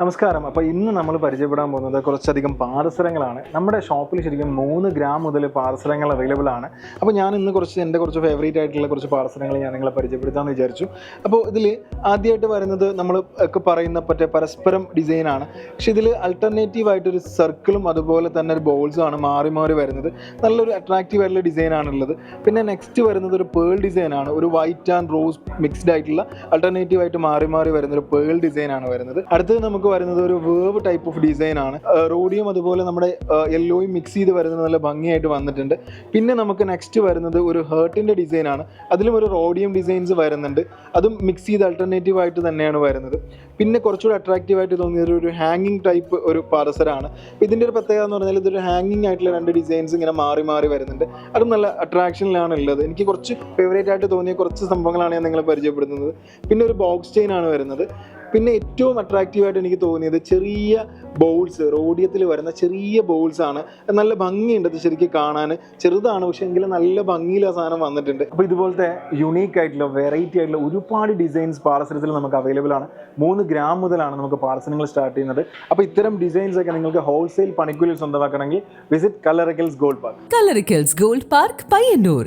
നമസ്കാരം. അപ്പോൾ ഇന്ന് നമ്മൾ പരിചയപ്പെടാൻ പോകുന്നത് കുറച്ചധികം പാദസരങ്ങളാണ്. നമ്മുടെ ഷോപ്പിൽ ശരിക്കും മൂന്ന് ഗ്രാം മുതൽ പാദസരങ്ങൾ അവൈലബിൾ ആണ്. അപ്പോൾ ഞാൻ ഇന്ന് കുറച്ച് എന്റെ കുറച്ച് ഫേവറേറ്റ് ആയിട്ടുള്ള കുറച്ച് പാദസരങ്ങൾ ഞാൻ നിങ്ങളെ പരിചയപ്പെടുത്താമെന്ന് വിചാരിച്ചു. അപ്പോൾ ഇതിൽ ആദ്യമായിട്ട് വരുന്നത് നമ്മൾ ഒക്കെ പറയുന്ന പറ്റേ പരസ്പരം ഡിസൈനാണ് പക്ഷേ ഇതിൽ അൾട്ടർനേറ്റീവ് ആയിട്ടൊരു സർക്കിളും അതുപോലെ തന്നെ ഒരു ബോൾസും ആണ് മാറി മാറി വരുന്നത്. നല്ലൊരു അട്രാക്റ്റീവ് ആയിട്ടുള്ള ഡിസൈൻ ആണുള്ളത് പിന്നെ നെക്സ്റ്റ് വരുന്നത് ഒരു പേൾ ഡിസൈനാണ് ഒരു വൈറ്റ് ആൻഡ് റോസ് മിക്സ്ഡ് ആയിട്ടുള്ള അൾട്ടർനേറ്റീവ് ആയിട്ട് മാറി മാറി വരുന്ന ഒരു പേൾ ഡിസൈനാണ് വരുന്നത്. അടുത്തത് നമുക്ക് വരുന്നത് ഒരു വേവ് ടൈപ്പ് ഓഫ് ഡിസൈൻ ആണ്. റോഡിയും അതുപോലെ നമ്മുടെ യെല്ലോയും മിക്സ് ചെയ്ത് വരുന്നത് നല്ല ഭംഗിയായിട്ട് വന്നിട്ടുണ്ട്. പിന്നെ നമുക്ക് നെക്സ്റ്റ് വരുന്നത് ഒരു ഹേർട്ടിന്റെ ഡിസൈൻ ആണ്. അതിലും ഒരു റോഡിയം ഡിസൈൻസ് വരുന്നുണ്ട്. അതും മിക്സ് ചെയ്ത് അൾട്ടർനേറ്റീവ് ആയിട്ട് തന്നെയാണ് വരുന്നത്. പിന്നെ കുറച്ചുകൂടി അട്രാക്റ്റീവ് ആയിട്ട് തോന്നിയത് ഒരു ഹാങ്ങിങ് ടൈപ്പ് ഒരു പാദസരമാണ് ഇതിന്റെ ഒരു പ്രത്യേകത എന്ന് പറഞ്ഞാൽ ഇതൊരു ഹാങ്ങിങ് ആയിട്ടുള്ള രണ്ട് ഡിസൈൻസ് ഇങ്ങനെ മാറി മാറി വരുന്നുണ്ട്. അതും നല്ല അട്രാക്ഷനിലാണ് ഉള്ളത്. എനിക്ക് കുറച്ച് ഫേവറേറ്റ് ആയിട്ട് തോന്നിയ കുറച്ച് സംഭവങ്ങളാണ് ഞാൻ നിങ്ങളെ പരിചയപ്പെടുത്തുന്നത്. പിന്നെ ഒരു ബോക്സ് ചെയിൻ ആണ് വരുന്നത്. പിന്നെ ഏറ്റവും അട്രാക്റ്റീവ് ആയിട്ട് എനിക്ക് തോന്നിയത് ചെറിയ ബൗൾസ് റോഡിയത്തിൽ വരുന്ന ചെറിയ ബൗൾസ് ആണ്. നല്ല ഭംഗിയുണ്ട് അത് ശരിക്കും കാണാൻ. ചെറുതാണ് പക്ഷെ എങ്കിലും നല്ല ഭംഗിയിൽ ആ സാധനം വന്നിട്ടുണ്ട്. അപ്പോൾ ഇതുപോലത്തെ യുണീക്ക് ആയിട്ടുള്ള വെറൈറ്റി ആയിട്ടുള്ള ഒരുപാട് ഡിസൈൻസ് പാർസലത്തിൽ നമുക്ക് അവൈലബിൾ ആണ്. മൂന്ന് ഗ്രാം മുതലാണ് നമുക്ക് പാർസലുകൾ സ്റ്റാർട്ട് ചെയ്യുന്നത്. അപ്പോൾ ഇത്തരം ഡിസൈൻസ് ഒക്കെ നിങ്ങൾക്ക് ഹോൾസെയിൽ പണിക്കൂലിൽ സ്വന്തമാക്കണമെങ്കിൽ visit Kalarickals gold park Kalarickals gold park Payyanur.